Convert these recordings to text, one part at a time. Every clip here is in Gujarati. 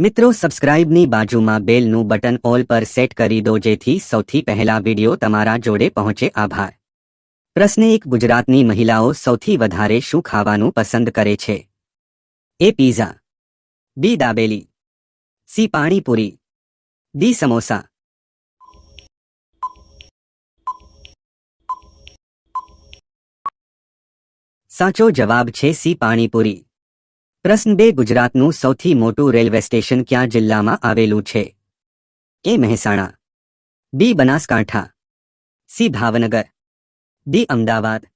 મિત્રો, સબસ્ક્રાઇબની બાજુમાં બેલનું બટન ઓલ પર સેટ કરી દો, જેથી સૌથી પહેલા વિડિયો તમારા જોડે પહોંચે. આભાર. પ્રશ્ન એક, ગુજરાતની મહિલાઓ સૌથી વધારે શું ખાવાનું પસંદ કરે છે? A, pizza. B, dabeli. C, panipuri. D, samosa. સાચો જવાબ છે સી, પાણીપુરી. પ્રશ્ન બે, ગુજરાતનું સૌથી મોટું રેલવે સ્ટેશન ક્યાં જિલ્લામાં આવેલું છે? A Mehsana. B, Banaskantha. C, Bhavnagar. D, Ahmedabad.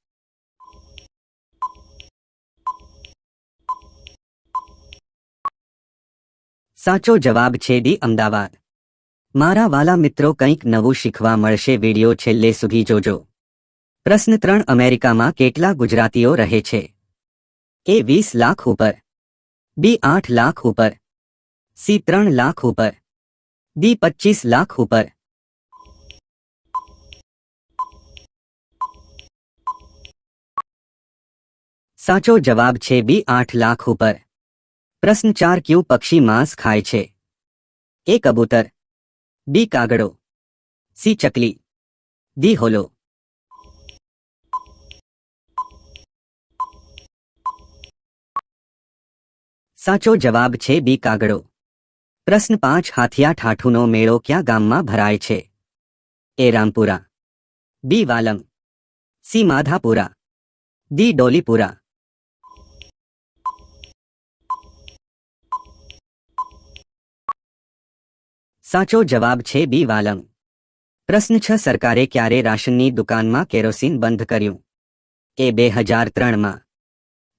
સાચો જવાબ છે ડી, અમદાવાદ. મારા વાલા મિત્રો કંઈક નવું શીખવા મળશે વિડિયો છેલ્લે સુધી જોજો. પ્રશ્ન ત્રણ, અમેરિકામાં કેટલા ગુજરાતીઓ રહે છે? એ વીસ લાખ ઉપર. બી આઠ લાખ ઉપર. સી ત્રણ લાખ ઉપર. ડી પચીસ લાખ ઉપર. સાચો જવાબ છે બી આઠ લાખ ઉપર. પ્રશ્ન ચાર, ક્યુ પક્ષી માંસ ખાય છે? એ કબૂતર. બી કાગડો. સી ચકલી. દી હોલો. સાચો જવાબ છે બી કાગડો. પ્રશ્ન પાંચ હાથિયા ઠાઠુનો મેળો ક્યાં ગામમાં ભરાય છે? A Rampura. B Valam. C Madhapura. D Dolipura. સાચો જવાબ છે બી વાલમ. પ્રશ્ન છ, સરકારે ક્યારે રાશનની દુકાનમાં કેરોસીન બંધ કર્યું? એ બે હજાર ત્રણમાં.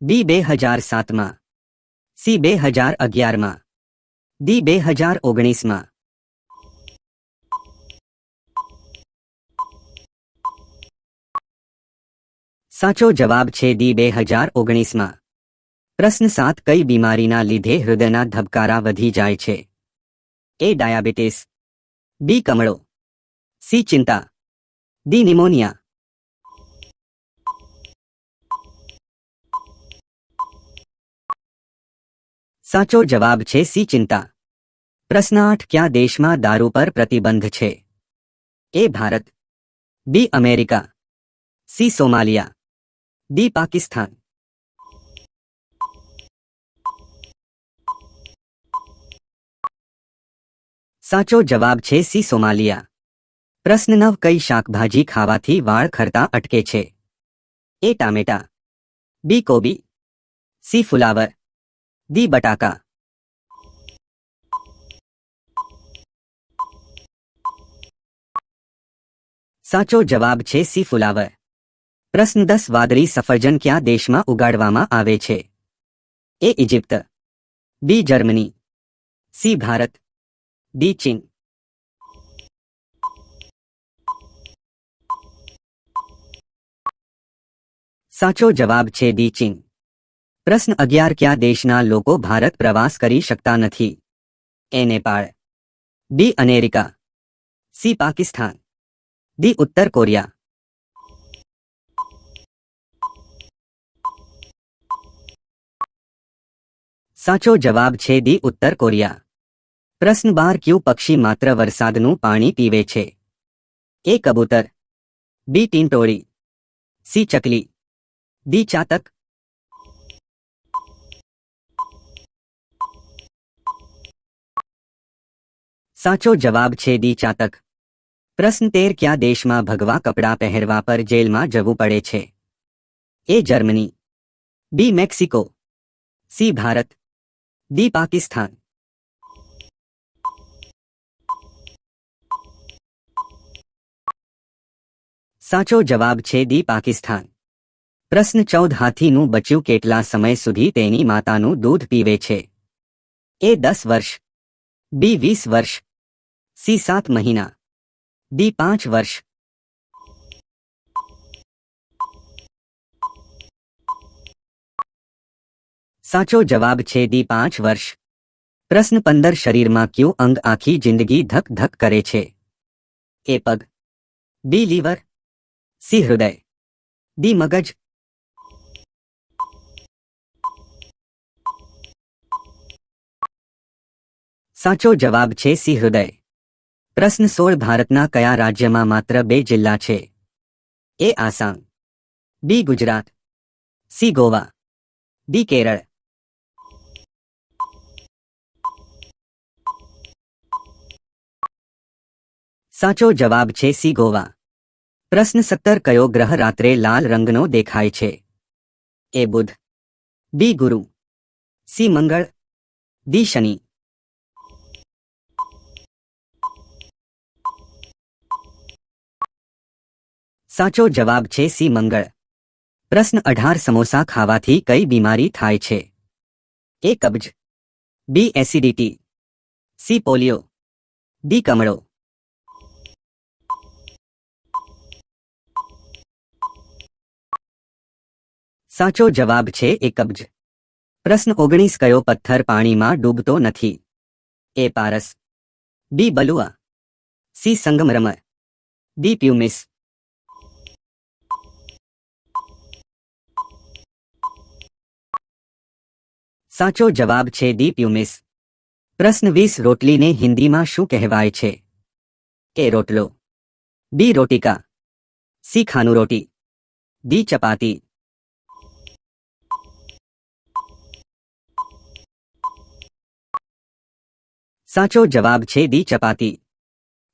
બી બે હજાર સાતમાં. સી બે હજાર અગિયારમાં. ડી બે હજાર ઓગણીસમાં. સાચો જવાબ છે ડી બે હજાર ઓગણીસમાં. પ્રશ્ન સાત, કઈ બીમારીના લીધે હૃદયના ધબકારા વધી જાય છે? A, diabetes. બી, કમળો. સી, ચિંતા. D, pneumonia. સાચો જવાબ છે સી ચિંતા પ્રશ્ન આઠ ક્યાં દેશમાં દારૂ પર પ્રતિબંધ છે A Bharat B America C Somalia D Pakistan સાચો જવાબ છે સી સોમાલિયા પ્રશ્ન નવ કઈ શાકભાજી ખાવાથી વાળ ખરતા અટકે છે એ ટામેટા બી કોબી સી ફુલાવર ડી બટાકા સાચો જવાબ છે સી ફુલાવર પ્રશ્ન દસ વાદળી સફરજન ક્યાં દેશમાં ઉગાડવામાં આવે છે A Egypt B Germany C Bharat D ચીન સાચો જવાબ છે ડી ચીન પ્રશ્ન અગિયાર, ક્યાં દેશના લોકો ભારત પ્રવાસ કરી શકતા નથી? A Nepal, B America, C Pakistan, D ઉત્તર કોરિયા. સાચો જવાબ છે દી ઉત્તર કોરિયા. પ્રશ્ન બાર, ક્યુ પક્ષી માત્ર વરસાદનું પાણી પીવે છે? એ કબૂતર, બી ટીંટોળી, સી ચકલી, ડી ચાતક સાચો જવાબ છે દી ચાતક. પ્રશ્ન તેર, ક્યાં દેશમાં ભગવા કપડાં પહેરવા પર જેલમાં જવું પડે છે? A Germany. B Mexico. C Bharat. D Pakistan. સાચો જવાબ છે દી પાકિસ્તાન. પ્રશ્ન ચૌદ, હાથીનું બચ્યું કેટલા સમય સુધી તેની માતાનું દૂધ પીવે છે? એ દસ વર્ષ. બી વીસ વર્ષ. સી સાત મહિના ડી પાંચ વર્ષ સાચો જવાબ છે ડી પાંચ વર્ષ પ્રશ્ન પંદર શરીરમાં કયું અંગ આખી જિંદગી ધક ધક કરે છે એ પગ બી લીવર સી હૃદય ડી મગજ સાચો જવાબ છે સી હૃદય પ્રશ્ન સોળ, ભારતના કયા રાજ્યમાં માત્ર બે જિલ્લા છે? A Assam, B Gujarat, C Goa, D Kerala. સાચો જવાબ છે સી ગોવા. પ્રશ્ન સત્તર, કયો ગ્રહ રાત્રે લાલ રંગનો દેખાય છે? એ બુધ, બી ગુરુ, સી મંગળ, ડી શનિ. સાચો જવાબ છે સી મંગળ. પ્રશ્ન અઢાર સમોસા ખાવાથી કઈ બીમારી થાય છે? A કબજ. B acidity. C polio. D કમળો. સાચો જવાબ છે એ કબજ. પ્રશ્ન ઓગણીસ કયો પથ્થર પાણીમાં ડૂબતો નથી? એ પારસ. બી બલુઆ. સી સંગમરમર. D pumice. સાચો જવાબ છે દીપ પ્યુમિસ પ્રશ્ન વીસ, રોટલીને હિન્દીમાં શું કહેવાય છે? એ રોટલો. બી, રોટિકા. સી, ખાનું રોટી. દી ચપાતી. સાચો જવાબ છે દી ચપાતી.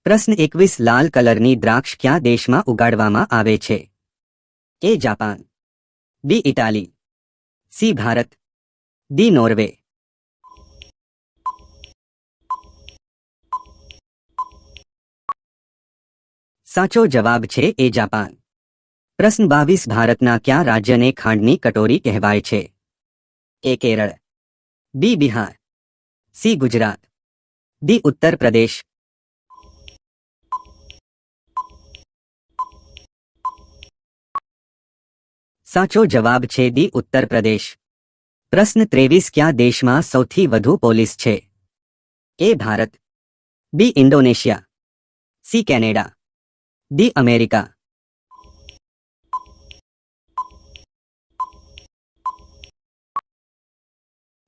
પ્રશ્ન એકવીસ, લાલ કલરની દ્રાક્ષ ક્યાં દેશમાં ઉગાડવામાં આવે છે? A Japan. B, Italy. C, Bharat. D Norway સાચો જવાબ છે એ જાપાન પ્રશ્ન બાવીસ ભારતના કયા રાજ્યને ખાંડની કટોરી કહેવાય છે A Kerala B Bihar C Gujarat D Uttar Pradesh સાચો જવાબ છે દી ઉત્તર પ્રદેશ પ્રશ્ન ત્રેવીસ, કયા દેશમાં સૌથી વધુ પોલીસ છે? A Bharat, B Indonesia, C Canada, D America.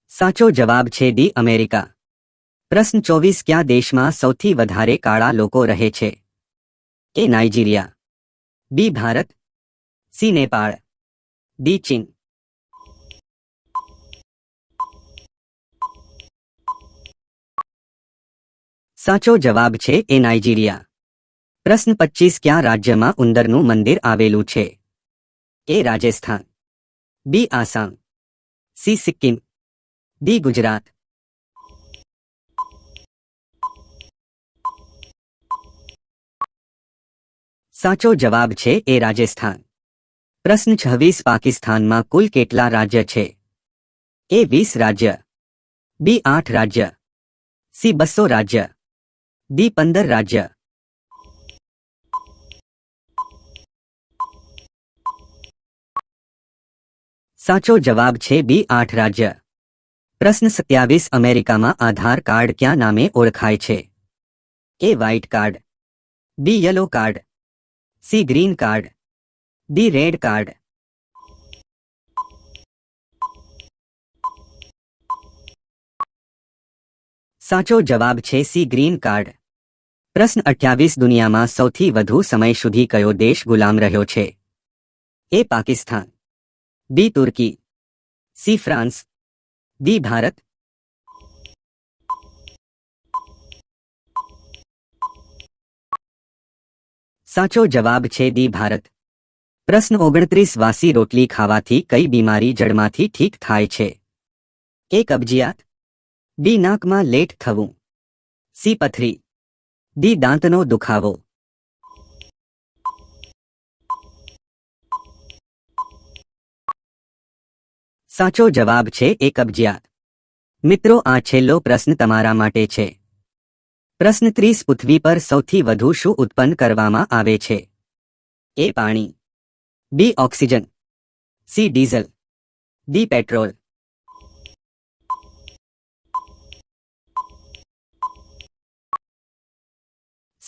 સાચો જવાબ છે ડી અમેરિકા. પ્રશ્ન ચોવીસ, કયા દેશમાં સૌથી વધારે કાળા લોકો રહે છે? A Nigeria, B Bharat, C Nepal, D ચીન. સાચો જવાબ છે એ નાઇજીરિયા. પ્રશ્ન પચીસ કયા રાજ્યમાં ઉંદરનું મંદિર આવેલું છે? A Rajasthan. B, Assam. C, Sikkim. D, Gujarat. સાચો જવાબ છે એ રાજસ્થાન. પ્રશ્ન છવ્વીસ, પાકિસ્તાનમાં કુલ કેટલા રાજ્ય છે? એ વીસ રાજ્ય. બી, આઠ રાજ્ય. સી, બસો રાજ્ય. ડી પંદર રાજ્ય સાચો જવાબ છે બી આઠ રાજ્ય પ્રશ્ન સત્યાવીસ અમેરિકામાં આધાર કાર્ડ ક્યાં નામે ઓળખાય છે A white card B yellow card C green card D red card સાચો જવાબ છે સી ગ્રીન કાર્ડ પ્રશ્ન અઠ્યાવીસ દુનિયામાં સૌથી વધુ સમય સુધી કયો દેશ ગુલામ રહ્યો છે? A Pakistan, B Turkey, C France, D Bharat. સાચો જવાબ છે દી ભારત. પ્રશ્ન ઓગણત્રીસ વાસી રોટલી ખાવાથી કઈ બીમારી જડમાંથી ઠીક થાય છે? એ કબજિયાત, બી નાકમાં લેટ થવું. સી પથરી ડી દાંતનો દુખાવો સાચો જવાબ છે એ કબજિયાત મિત્રો આ છેલ્લો પ્રશ્ન તમારા માટે છે પ્રશ્ન ત્રીસ પૃથ્વી પર સૌથી વધુ શું ઉત્પન્ન કરવામાં આવે છે એ પાણી B oxygen C diesel D petrol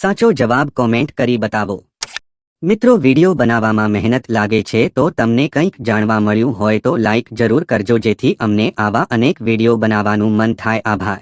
સાચો જવાબ કોમેન્ટ કરી બતાવો. મિત્રો વિડિયો બનાવવામાં મહેનત લાગે છે તો તમને કંઈક જાણવા મળ્યું હોય તો લાઇક જરૂર કરજો જેથી અમને આવા અનેક વીડિયો બનાવવાનું મન થાય. આભાર.